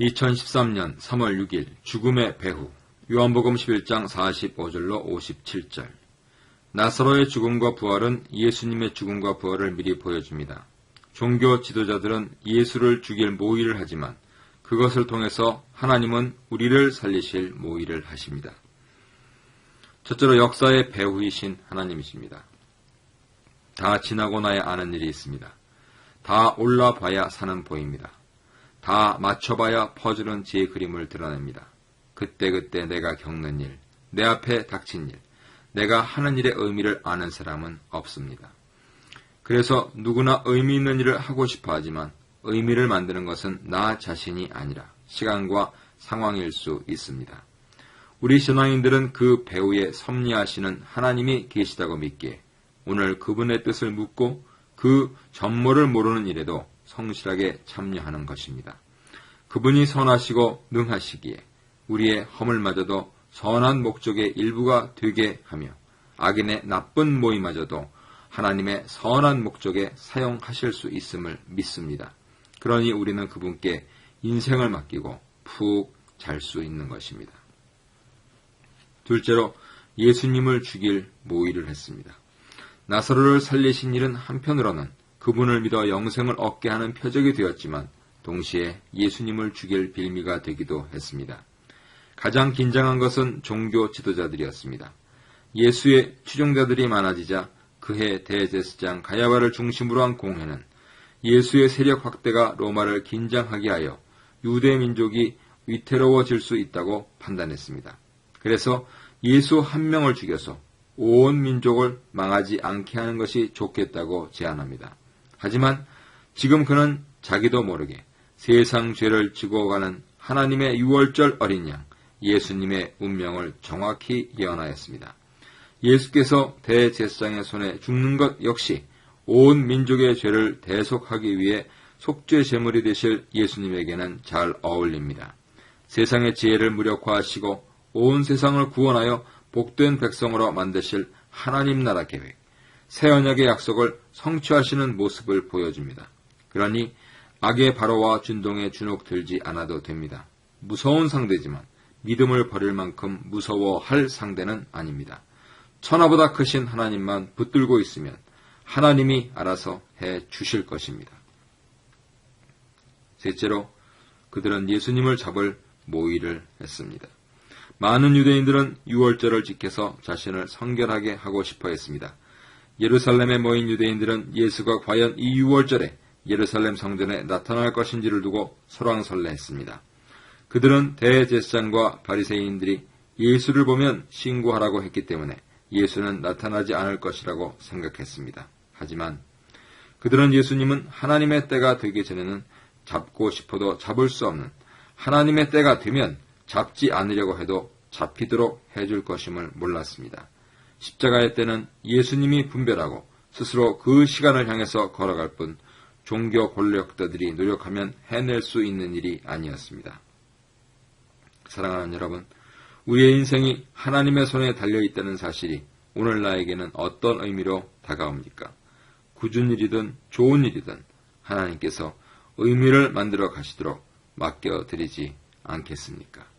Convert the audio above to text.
2013년 3월 6일 죽음의 배후 요한복음 11장 45절로 57절 나사로의 죽음과 부활은 예수님의 죽음과 부활을 미리 보여줍니다. 종교 지도자들은 예수를 죽일 모의를 하지만 그것을 통해서 하나님은 우리를 살리실 모의를 하십니다. 첫째로 역사의 배후이신 하나님이십니다. 다 지나고 나야 아는 일이 있습니다. 다 올라봐야 사는 보입니다. 다 맞춰봐야 퍼즐은 제 그림을 드러냅니다. 그때그때 내가 겪는 일, 내 앞에 닥친 일, 내가 하는 일의 의미를 아는 사람은 없습니다. 그래서 누구나 의미 있는 일을 하고 싶어 하지만 의미를 만드는 것은 나 자신이 아니라 시간과 상황일 수 있습니다. 우리 신앙인들은 그 배후에 섭리하시는 하나님이 계시다고 믿기에 오늘 그분의 뜻을 묻고 그 전모를 모르는 일에도 성실하게 참여하는 것입니다. 그분이 선하시고 능하시기에 우리의 허물마저도 선한 목적의 일부가 되게 하며 악인의 나쁜 모임마저도 하나님의 선한 목적에 사용하실 수 있음을 믿습니다. 그러니 우리는 그분께 인생을 맡기고 푹 잘 수 있는 것입니다. 둘째로 예수님을 죽일 모의를 했습니다. 나사로를 살리신 일은 한편으로는 그분을 믿어 영생을 얻게 하는 표적이 되었지만 동시에 예수님을 죽일 빌미가 되기도 했습니다. 가장 긴장한 것은 종교 지도자들이었습니다. 예수의 추종자들이 많아지자 그해 대제사장 가야바를 중심으로 한 공회는 예수의 세력 확대가 로마를 긴장하게 하여 유대 민족이 위태로워질 수 있다고 판단했습니다. 그래서 예수 한 명을 죽여서 온 민족을 망하지 않게 하는 것이 좋겠다고 제안합니다. 하지만 지금 그는 자기도 모르게 세상 죄를 지고 가는 하나님의 유월절 어린 양 예수님의 운명을 정확히 예언하였습니다. 예수께서 대제사장의 손에 죽는 것 역시 온 민족의 죄를 대속하기 위해 속죄 제물이 되실 예수님에게는 잘 어울립니다. 세상의 지혜를 무력화하시고 온 세상을 구원하여 복된 백성으로 만드실 하나님 나라 계획, 새 언약의 약속을 성취하시는 모습을 보여줍니다. 그러니 악의 바로와 준동에 주눅 들지 않아도 됩니다. 무서운 상대지만 믿음을 버릴 만큼 무서워할 상대는 아닙니다. 천하보다 크신 하나님만 붙들고 있으면 하나님이 알아서 해 주실 것입니다. 셋째로 그들은 예수님을 잡을 모의를 했습니다. 많은 유대인들은 유월절을 지켜서 자신을 성결하게 하고 싶어 했습니다. 예루살렘에 모인 유대인들은 예수가 과연 이 유월절에 예루살렘 성전에 나타날 것인지를 두고 설왕설래했습니다. 그들은 대제사장과 바리새인들이 예수를 보면 신고하라고 했기 때문에 예수는 나타나지 않을 것이라고 생각했습니다. 하지만 그들은 예수님은 하나님의 때가 되기 전에는 잡고 싶어도 잡을 수 없는 하나님의 때가 되면 잡지 않으려고 해도 잡히도록 해줄 것임을 몰랐습니다. 십자가의 때는 예수님이 분별하고 스스로 그 시간을 향해서 걸어갈 뿐 종교 권력자들이 노력하면 해낼 수 있는 일이 아니었습니다. 사랑하는 여러분, 우리의 인생이 하나님의 손에 달려 있다는 사실이 오늘 나에게는 어떤 의미로 다가옵니까? 굳은 일이든 좋은 일이든 하나님께서 의미를 만들어 가시도록 맡겨드리지 않겠습니까?